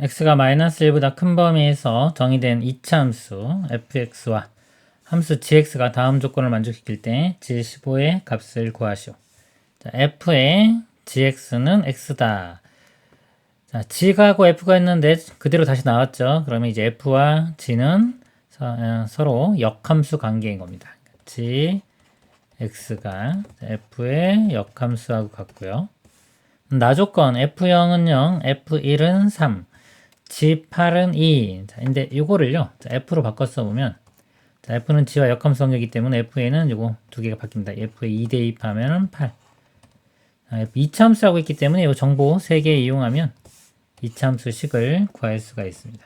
x가 마이너스 1보다 큰 범위에서 정의된 이차함수 fx와 함수 gx가 다음 조건을 만족시킬 때 g15의 값을 구하시오. 자, f의 gx는 x다. 자, g가고 f가 있는데 그대로 다시 나왔죠. 그러면 이제 f와 g는 서, 어, 서로 역함수 관계인 겁니다. g x가 f의 역함수하고 같고요. 나조건 f0은 0, f1은 3, g8은 2. 자, 근데 이거를요. 자, f로 바꿔 써보면 자, f는 g와 역함수 관계이기 때문에 f에는 요거 두 개가 바뀝니다. f에 2 대입하면 8. 자, f 2차함수하고 있기 때문에 이 정보 3개 이용하면 2차함수식을 구할 수가 있습니다.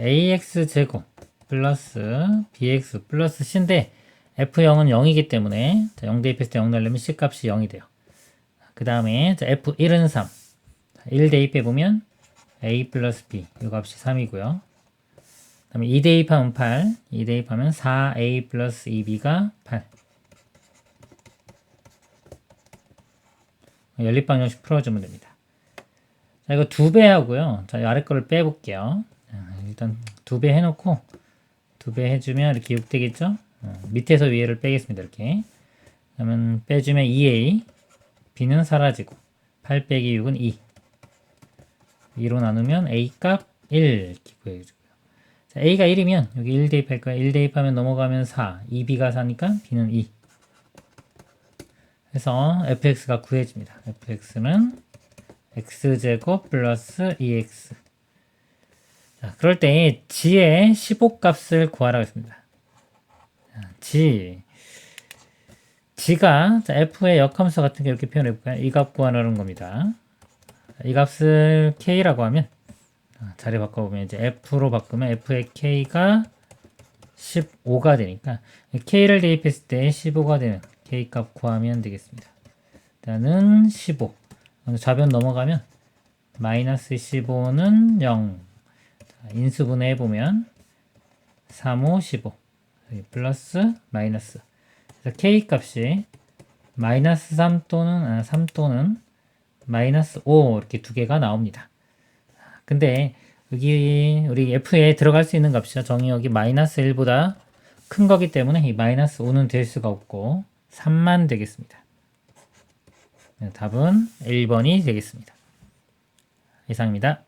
ax 제곱 플러스 bx 플러스 c인데 f0은 0이기 때문에 자, 0 대입했을 때 0 날려면 c 값이 0이 돼요. 그 다음에 f1은 3. 1 대입해보면 a 플러스 b 이 값이 3이고요. 그 다음에 2 대입하면 8. 2 대입하면 4a 플러스 2b가 8. 연립 방정식 풀어주면 됩니다. 자, 이거 두 배 하고요. 자, 이 아래 거를 빼볼게요. 자, 일단 두 배 해놓고 두 배 해주면 이렇게 6 되겠죠? 어, 밑에서 위에를 빼겠습니다. 이렇게. 그러면 빼주면 2a, b는 사라지고 8 빼기 6은 2. 2로 나누면 a 값1 이렇게 구해주고요. 자, a가 1이면 여기 1 대입할 거야. 1 대입하면 넘어가면 4, 2b가 4니까 b는 2. 그래서 fx가 구해집니다. fx는 x제곱 플러스 2x. 자, 그럴 때 g의 15값을 구하라고 했습니다. 자, g. g가 자, f의 역함수 같은 게 이렇게 표현해 볼까요? 이 값 구하라는 겁니다. 자, 이 값을 k라고 하면 자, 자리 바꿔보면 이제 f로 바꾸면 f의 k가 15가 되니까 k를 대입했을 때 15가 되는 k 값 구하면 되겠습니다. 일단은 15. 좌변 넘어가면 마이너스 15는 0. 자, 인수분해 해보면 3, 5, 15. 여기 플러스 마이너스. 그래서 k 값이 마이너스 3 또는 아, 3 또는 마이너스 5 이렇게 두 개가 나옵니다. 근데 여기 우리 f에 들어갈 수 있는 값이죠. 정의역이 마이너스 1보다 큰 거기 때문에 이 마이너스 5는 될 수가 없고 3만 되겠습니다. 네, 답은 1번이 되겠습니다. 이상입니다.